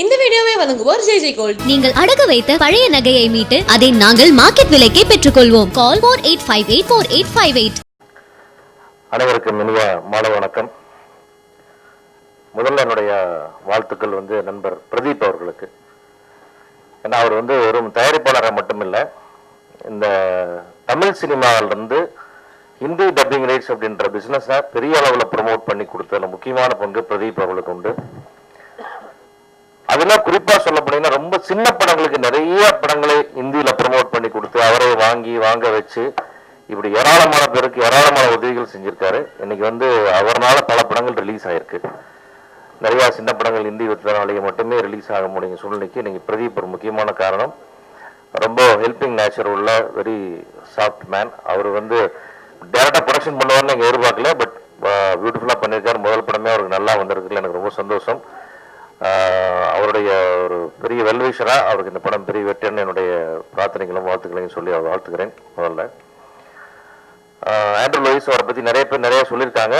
இந்த வீடியோவை வழங்குவோர் ஜெய் ஜெய் கோல்ட். நீங்கள் அடகு வைத்த பழைய நகையை மீட்டு அதை நாங்கள் மார்க்கெட் விலைக்கே பெற்றுக்கொள்வோம். Call four eight five eight four eight five eight அனைவருக்கும் இனிய மாலை வணக்கம். முதல்ல என்னுடைய வாழ்த்துக்கள் வந்து நண்பர் பிரதீப் அவர்களுக்கு. ஏன்னா அவர் வந்து வெறும் தயாரிப்பாளராக மட்டுமில்லை இந்த தமிழ் சினிமாவிலிருந்து ஹிந்தி டப்பிங் ரைட்ஸ் அப்படின்ற பிஸ்னஸை பெரிய அளவில் ப்ரமோட் பண்ணி கொடுத்ததுல முக்கியமான பங்கு பிரதீப் அவர்களுக்கு உண்டு. அதெல்லாம் குறிப்பா சொல்ல போனீங்கன்னா ரொம்ப சின்ன படங்களுக்கு நிறைய படங்களை இந்தியில ப்ரமோட் பண்ணி கொடுத்து அவரை வாங்கி வாங்க வச்சு இப்படி ஏராளமான பேருக்கு ஏராளமான உதவிகள் செஞ்சிருக்காரு. இன்னைக்கு வந்து அவர்னால பல படங்கள் ரிலீஸ் ஆயிருக்கு. நிறைய சின்ன படங்கள் இந்தி வித்தனாலேயே மட்டுமே ரிலீஸ் ஆக முடியும் சூழ்நிலைக்கு. இன்னைக்கு பிரதீப் ஒரு முக்கியமான காரணம். ரொம்ப ஹெல்பிங் நேச்சர் உள்ள வெரி சாஃப்ட் மேன் அவர் வந்து டேரக்டாக ப்ரொடக்ஷன் பண்ணுவார்னு எங்கள் எதிர்பார்க்கல பட் பியூட்டிஃபுல்லாக பண்ணியிருக்காரு. முதல் படமே அவருக்கு நல்லா வந்திருக்குல்ல எனக்கு ரொம்ப சந்தோஷம். அவருடைய ஒரு பெரிய வெல்விஷரா அவருக்கு இந்த படம் பெரிய வெற்றின்னு என்னுடைய பிரார்த்தனைகளும் வாழ்த்துக்களையும் சொல்லி அவர் வாழ்த்துக்கிறேன் முதல்ல. ஆண்ட்ரூ லூயிஸ் அவரை பற்றி நிறைய பேர் நிறைய சொல்லியிருக்காங்க.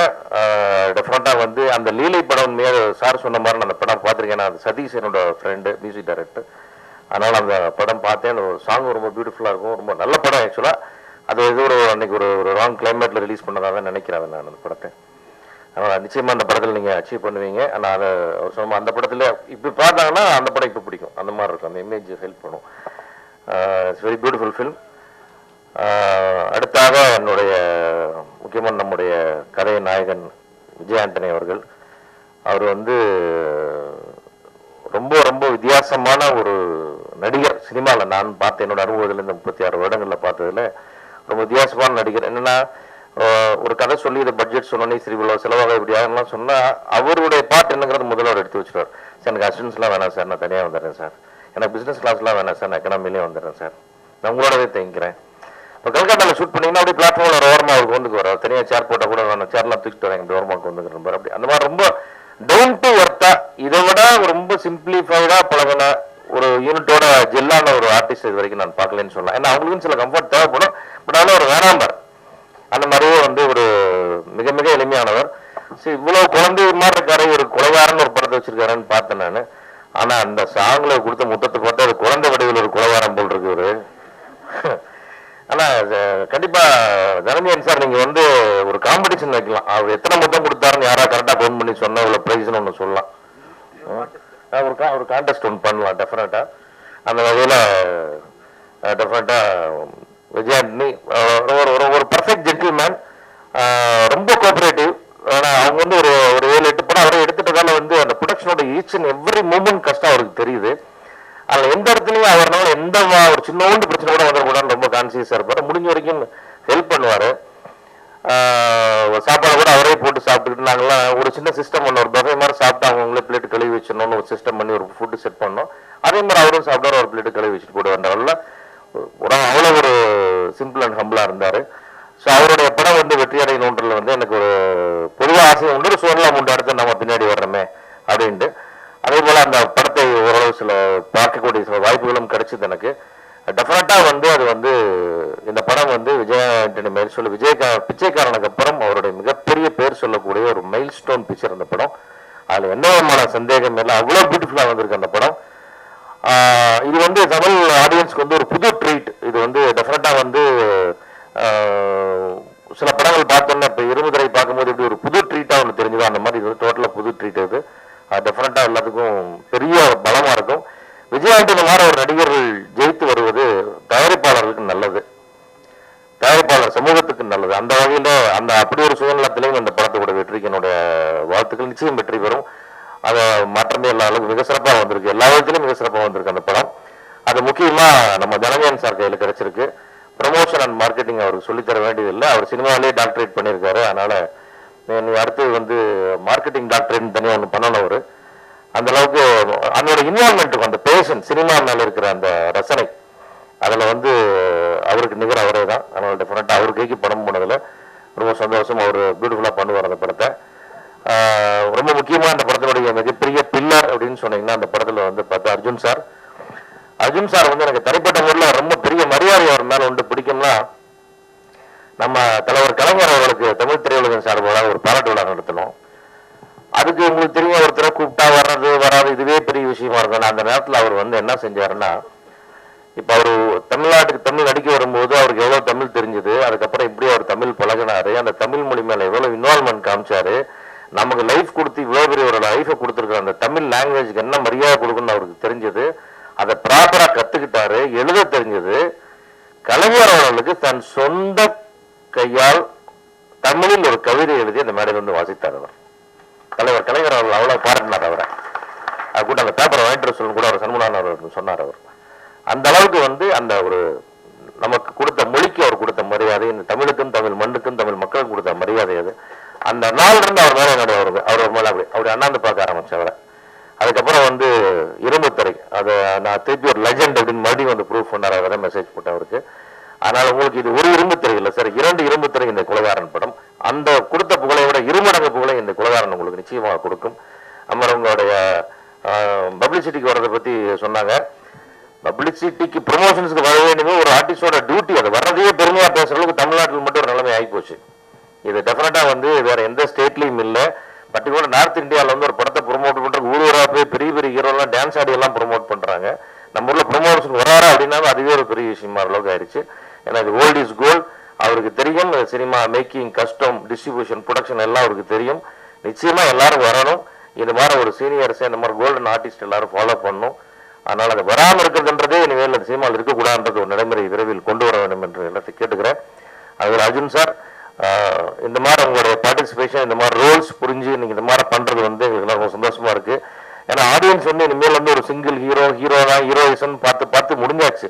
டெஃபினட்டாக வந்து அந்த லீலை படம் மேல் சார் சொன்ன மாதிரி நான் அந்த படம் பார்த்துருக்கேன். நான் அது சதீஷ் என்னோட ஃப்ரெண்டு மியூசிக் டைரக்டர் அதனால் அந்த படம் பார்த்தேன். அந்த சாங் ரொம்ப பியூட்டிஃபுல்லாக இருக்கும். ரொம்ப நல்ல படம் ஆக்சுவலாக அது ஏதோ ஒரு அன்னைக்கு ஒரு ஒரு ராங் கிளைமேட்டில் ரிலீஸ் பண்ணதாக தான் நினைக்கிறேன் நான் அந்த படத்தை. நிச்சயமாக அந்த படத்தில் நீங்கள் அச்சீவ் பண்ணுவீங்க. ஆனால் அதை அவர் சொன்ன அந்த படத்தில் இப்படி பார்த்தாங்கன்னா அந்த படம் இப்போ பிடிக்கும். அந்த மாதிரி இருக்கும். அந்த இமேஜ் ஹெல்ப் பண்ணும். இட்ஸ் வெரி பியூட்டிஃபுல் ஃபில்ம் அடுத்தாக என்னுடைய முக்கியமான நம்முடைய கதை நாயகன் விஜய் ஆண்டனி அவர்கள். அவர் வந்து ரொம்ப ரொம்ப வித்தியாசமான ஒரு நடிகர் சினிமாவில் நான் பார்த்த என்னோட அனுபவத்தில் இந்த முப்பத்தி ஆறு வருடங்களில் பார்த்ததுல ரொம்ப வித்தியாசமான நடிகர். என்னன்னா ஒரு கதை சொல்லி இதை பட்ஜெட் சொன்னோன்னே சரி இவ்வளோ செலவாக இப்படி ஆகலாம் சொன்னால் அவருடைய பாட்டு என்னங்கிறது முதல்ல அவர் எடுத்து வச்சுருவார். சார் எனக்கு அசிஸ்டன்ஸ்லாம் வேணாம் சார் நான் தனியாக வந்துடுறேன் சார். எனக்கு பிஸ்னஸ் கிளாஸ்லாம் வேணாம் சார் நான் எக்கனாமிலே வந்துடுறேன் சார். நான் உங்களோடவே தங்கிக்கிறேன் இப்போ கல்கத்தாவில் ஷூட் பண்ணிங்கன்னா அப்படியே பிளாட்ஃபார்மில் ஒரு ஓரமாக அவருக்கு வந்துக்கு வர தனியாக சேர் போட்டால் கூட நான் சேர்லாம் தூக்கிட்டு வரேன் இப்படி ஓரமாக வந்துக்கிறேன் பாரு அப்படி. அந்த மாதிரி ரொம்ப டவுன் டு ஒர்த்தாக இதை விட ரொம்ப சிம்பிளிஃபைடாக பழகின ஒரு யூனிட்டோட ஜெல்லான ஒரு ஆர்டிஸ்ட் இது வரைக்கும் நான் பார்க்கலன்னு சொல்லலாம். ஏன்னா அவங்களுக்கும் சில கம்ஃபர்ட் தேவைப்படும். பட் ஆனால் ஒரு வேணாம்பார். அந்த மாதிரியே வந்து ஒரு மிக மிக எளிமையானவர். சரி இவ்வளவு குழந்தை மாதிரி இருக்காரு ஒரு குலவாரன்னு ஒரு படத்தை வச்சிருக்காருன்னு பார்த்தேன் நான். ஆனா அந்த சாங்ல கொடுத்த முத்தத்தை பார்த்தா அது குழந்தை வடிவில் ஒரு குலவாரம் போல் இருக்கு இவரு. ஆனா கண்டிப்பா சார் நீங்க வந்து ஒரு காம்படிஷன் வைக்கலாம். அவர் எத்தனை முத்தம் கொடுத்தாருன்னு யாரா கரெக்டா ஃபோன் பண்ணி சொன்னால் இவ்வளவு பிரைஸ்னு ஒன்று சொல்லலாம். ஒரு கா- ஒரு கான்டெஸ்ட் ஒன்று பண்ணலாம் டெஃபினட்டா அந்த வகையில் டெஃபினட்டா விஜயாண்டனி ஒரு ஒரு ஒரு பர்ஃபெக்ட் ஜென்டில்மேன் ரொம்ப கோஆபரேட்டிவ் ஆனால் அவங்க வந்து ஒரு ஒரு ஏழு எட்டு படம் அவரே எடுத்துட்டதால வந்து அந்த ப்ரொடக்ஷனோட ஈச் அண்ட் எவ்ரி மூமெண்ட் கஷ்டம் அவருக்கு தெரியுது. அதில் எந்த இடத்துலையும் அவர்னால எந்த ஒரு சின்னோண்டு பிரச்சனை கூட வந்துடக்கூடாதுன்னு ரொம்ப கான்சியஸாக இருப்பார். முடிஞ்ச வரைக்கும் ஹெல்ப் பண்ணுவார். சாப்பாடு கூட அவரே போட்டு சாப்பிட்டுக்கிட்டு நாங்களாம் ஒரு சின்ன சிஸ்டம் பண்ணோம் ஒரு பஃபே மாதிரி சாப்பிட்டு அவங்களே பிளேட் கழுவி வச்சிடணும்னு ஒரு சிஸ்டம் பண்ணி ஒரு ஃபுட்டு செட் பண்ணோம். அதே மாதிரி அவரும் சாப்பிட்டாரு ஒரு பிளேட் கழுவி வச்சுட்டு போட்டு வந்தாரில்ல ஒரு அவ்வளோ சிம்பிள் அண்ட் ஹம்பிளாக இருந்தார். ஸோ அவருடைய படம் வந்து வெற்றி அடையணுன்றதுல வந்து எனக்கு ஒரு பொதுவாக ஆசை உண்டு. ஒரு உண்டு அடுத்து நம்ம பின்னாடி வர்றோமே அப்படின்ட்டு. அதே போல் அந்த படத்தை ஓரளவு சில பார்க்கக்கூடிய சில வாய்ப்புகளும் கிடைச்சிது எனக்கு. டெஃபினட்டாக வந்து அது வந்து இந்த படம் வந்து விஜய் ஆண்டனி மேல் சொல்லி விஜயகா பிச்சைக்காரனுக்கு அப்புறம் அவருடைய மிகப்பெரிய பேர் சொல்லக்கூடிய ஒரு மைல் ஸ்டோன் பிக்சர் அந்த படம். அதில் எந்த விதமான சந்தேகம் இல்லை. அவ்வளோ பியூட்டிஃபுல்லாக வந்திருக்கு அந்த படம். இது வந்து தமிழ் ஆடியன்ஸ்க்கு வந்து ஒரு புது ட்ரீட் இது வந்து டெஃபினட்டாக வந்து சில படங்கள் பார்த்தோன்னா இப்போ இருமுதிரை பார்க்கும்போது இப்படி ஒரு புது ட்ரீட்டாக ஒன்று தெரிஞ்சதோ அந்த மாதிரி இது வந்து டோட்டலாக புது ட்ரீட் இது. டெஃபினட்டாக எல்லாத்துக்கும் பெரிய பலமாக இருக்கும். விஜயாண்டனி மாதிரி ஒரு நடிகர்கள் ஜெயித்து வருவது தயாரிப்பாளர்களுக்கு நல்லது. தயாரிப்பாளர் சமூகத்துக்கு நல்லது. அந்த வகையில் அந்த அப்படி ஒரு சுயநலத்திலையும் இந்த படத்தோட வெற்றிக்கு வாழ்த்துக்கள் நிச்சயம் வெற்றி பெறும். அதை மாற்றமே எல்லா அளவுக்கு மிக சிறப்பாக வந்திருக்கு. எல்லா விதத்திலும் மிக சிறப்பாக வந்திருக்கு அந்த படம். அது முக்கியமா நம்ம தனஞ்சயன் சார் கையில் கிடைச்சிருக்கு. ப்ரமோஷன் அண்ட் மார்க்கெட்டிங் அவருக்கு சொல்லித்தர வேண்டியதில்லை. அவர் சினிமாவிலேயே டாக்டரேட் பண்ணியிருக்காரு. அதனால நீ- அடுத்து வந்து மார்க்கெட்டிங் டாக்டரேட் தனியாக ஒன்று பண்ணணும் அவரு. அந்த அளவுக்கு அதனோட இன்வால்மெண்ட்டுக்கு அந்த பேஷன் சினிமா மேலே இருக்கிற அந்த ரசனை அதில் வந்து அவருக்கு நிகர் அவரே தான். அதனால டெஃபினட்டாக அவர் கைக்கு படம் போனதில் ரொம்ப சந்தோஷம். அவர் நம்ம தலைவர் கலைஞர் அவர்களுக்கு தமிழ் திரையுலகம் சார்பாக ஒரு பாராட்டு விழா நடத்தணும். அதுக்கு உங்களுக்கு தெரியும் ஒருத்தரை கூப்பிட்டா வர்றது வராது இதுவே பெரிய விஷயமா இருக்கும் அந்த நேரத்தில் அவர் வந்து என்ன செஞ்சாருன்னா இப்போ அவர் தமிழ்நாட்டுக்கு தமிழ் நடிக்க வரும்போது அவருக்கு எவ்வளோ தமிழ் தெரிஞ்சது அதுக்கப்புறம் இப்படி அவர் தமிழ் பழகினாரு அந்த தமிழ் மொழி மேலே எவ்வளோ இன்வால்மெண்ட் காமிச்சாரு நமக்கு லைஃப் கொடுத்து இவ்வளோ பெரிய ஒரு லைஃபை கொடுத்துருக்கிற அந்த தமிழ் லாங்குவேஜ்க்கு என்ன மரியாதை கொடுக்கணும்னு அவருக்கு தெரிஞ்சது அதை ப்ராப்பராக கற்றுக்கிட்டாரு எழுத தெரிஞ்சது கலைஞர் அவர்களுக்கு தன் சொந்த கையால் தமிழில் ஒரு கவிதை எழுதி அந்த மேடையில் வந்து வாசித்தார் அவர். தலைவர் கலைஞர் அவர்கள் அவ்வளவு பாராட்டினார் அவரை. அது கூட அந்த பேப்பரை வாங்கிட்டு சொல்லணும் கூட அவர் சண்முகநாதன் அவர் சொன்னார் அவர். அந்த அளவுக்கு வந்து அந்த ஒரு நமக்கு கொடுத்த மொழிக்கு அவர் கொடுத்த மரியாதை இந்த தமிழுக்கும் தமிழ் மண்ணுக்கும் தமிழ் மக்களுக்கும் கொடுத்த மரியாதை அது. அந்த நாள் இருந்து அவர் மேலே என்னுடைய ஒரு அவர் மேலே அப்படி அப்படி அண்ணாந்து பார்க்க ஆரம்பிச்சவரை அதுக்கப்புறம் வந்து இரும்புத்துறை அதை நான் திருப்பி ஒரு லெஜண்ட் அப்படின்னு மறுபடியும் வந்து ப்ரூஃப் பண்ணார் அவரை மெசேஜ் போட்டேன் அவருக்கு. அதனால உங்களுக்கு இது ஒரு இரும்பு திரை இல்லை சார் இரண்டு இரும்புத்திரை இந்த குலகாரன் படம். அந்த கொடுத்த புகழை விட இருமடங்கு புகழை இந்த குலகாரன் உங்களுக்கு நிச்சயமாக கொடுக்கும். அப்புறம் உங்களுடைய பப்ளிசிட்டிக்கு வர்றதை பற்றி சொன்னாங்க. பப்ளிசிட்டிக்கு ப்ரொமோஷன்ஸுக்கு வர வேண்டுமே ஒரு ஆர்டிஸ்டோட டியூட்டி அது வர்றதையே பெருமையாக பேசுற அளவுக்கு தமிழ்நாட்டில் மட்டும் ஒரு நிலைமை ஆகிப்போச்சு இது டெஃபினட்டாக வந்து வேற எந்த ஸ்டேட்லேயும் இல்லை. பர்டிகுலர் நார்த் இந்தியாவில் வந்து ஒரு படத்தை ப்ரொமோட் பண்ணுறதுக்கு ஊர் போய் பெரிய பெரிய ஹீரோலாம் டான்ஸ் ஆடியெல்லாம் ப்ரொமோட் பண்ணுறாங்க நம்ம ஊரில் ப்ரொமோஷன் வராரா அப்படின்னா அதுவே ஒரு பெரிய விஷயமா அளவுக்கு ஆயிடுச்சு ஏன்னா இது ஓல்ட் இஸ் கோல்ட் அவருக்கு தெரியும். சினிமா மேக்கிங் கஸ்டம் டிஸ்ட்ரிபியூஷன் ப்ரொடக்ஷன் எல்லாம் அவருக்கு தெரியும். நிச்சயமாக எல்லாரும் வரணும். இது மாதிரி ஒரு சீனியர்ஸை இந்த மாதிரி கோல்டன் ஆர்டிஸ்ட் எல்லாரும் ஃபாலோ பண்ணணும். அதனால் அது வராமல் இருக்கிறதுன்றதே இனிமேல் அந்த சினிமாவில் இருக்கக்கூடாதுன்றது ஒரு நடைமுறை விரைவில் கொண்டு வர வேண்டும் என்று எல்லாத்தையும் கேட்டுக்கிறேன். அது அர்ஜுன் சார் இந்த மாதிரி உங்களுடைய பார்ட்டிசிபேஷன் இந்த மாதிரி ரோல்ஸ் புரிஞ்சு நீங்கள் இந்த மாதிரி பண்ணுறது வந்து எங்களுக்கு ரொம்ப சந்தோஷமாக இருக்குது ஏன்னா ஆடியன்ஸ் வந்து இனிமேல் வந்து ஒரு சிங்கிள் ஹீரோ ஹீரோ தான் ஹீரோயிசன் பார்த்து பார்த்து முடிஞ்சாச்சு.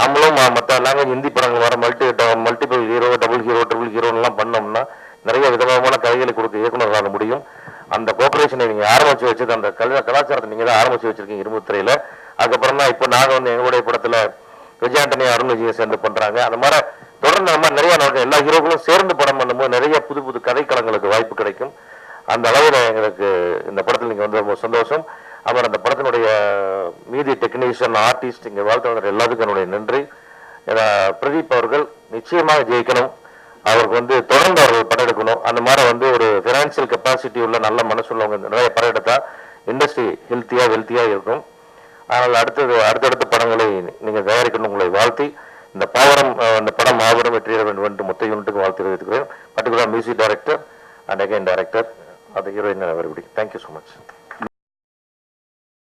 நம்மளும் மற்ற லாங்குவேஜ் ஹிந்தி படங்கள் வர multi multiple hero double hero triple ஹீரோலாம் பண்ணோம்னா நிறைய விதமான கதைகளை கொடுக்க இயக்குனராக முடியும். அந்த கோஆபரேஷனை நீங்கள் ஆரம்பித்து வச்சது அந்த கலா கலாச்சாரத்தை நீங்கள் தான் ஆரம்பித்து வச்சிருக்கீங்க இருபத்திரையில அதுக்கப்புறம் தான் இப்போ நாங்கள் வந்து எங்களுடைய படத்தில் விஜயாண்டனி அருண் விஜயை சேர்ந்து பண்ணுறாங்க அந்த மாதிரி தொடர்ந்து நம்ம நிறைய நடக்கும் எல்லா ஹீரோக்களும் சேர்ந்து படம் பண்ணும்போது நிறைய புது புது கதைக்களங்களுக்கு வாய்ப்பு கிடைக்கும். அந்த அளவில் எங்களுக்கு இந்த படத்தில் நீங்கள் வந்து ரொம்ப சந்தோஷம். அவர் அந்த படத்தினுடைய மீதி டெக்னீஷியன் ஆர்டிஸ்ட் இங்கே வாழ்த்தவர்கள் எல்லாத்துக்கும் என்னுடைய நன்றி. ஏன்னா பிரதீப் அவர்கள் நிச்சயமாக ஜெயிக்கணும். அவருக்கு வந்து தொடர்ந்து அவர்கள் படம் எடுக்கணும். அந்த மாதிரி வந்து ஒரு ஃபினான்சியல் கெப்பாசிட்டி உள்ள நல்ல மனசுள்ளவங்க நிறைய படம் எடுத்தால் இண்டஸ்ட்ரி ஹெல்த்தியாக வெல்த்தியாக இருக்கும். அதனால் அடுத்தது அடுத்தடுத்த படங்களை நீங்கள் தயாரிக்கணும் உங்களை வாழ்த்தி இந்த பாவரம் அந்த இந்த படம் மாபெரும் வெற்றியட வேண்டும் என்று மொத்த யூனிட்டுக்கு வாழ்த்து தெரிவித்துக்கிறேன் particular music director and again director அது ஹீரோயின் அவர்படி தேங்க்யூ ஸோ மச்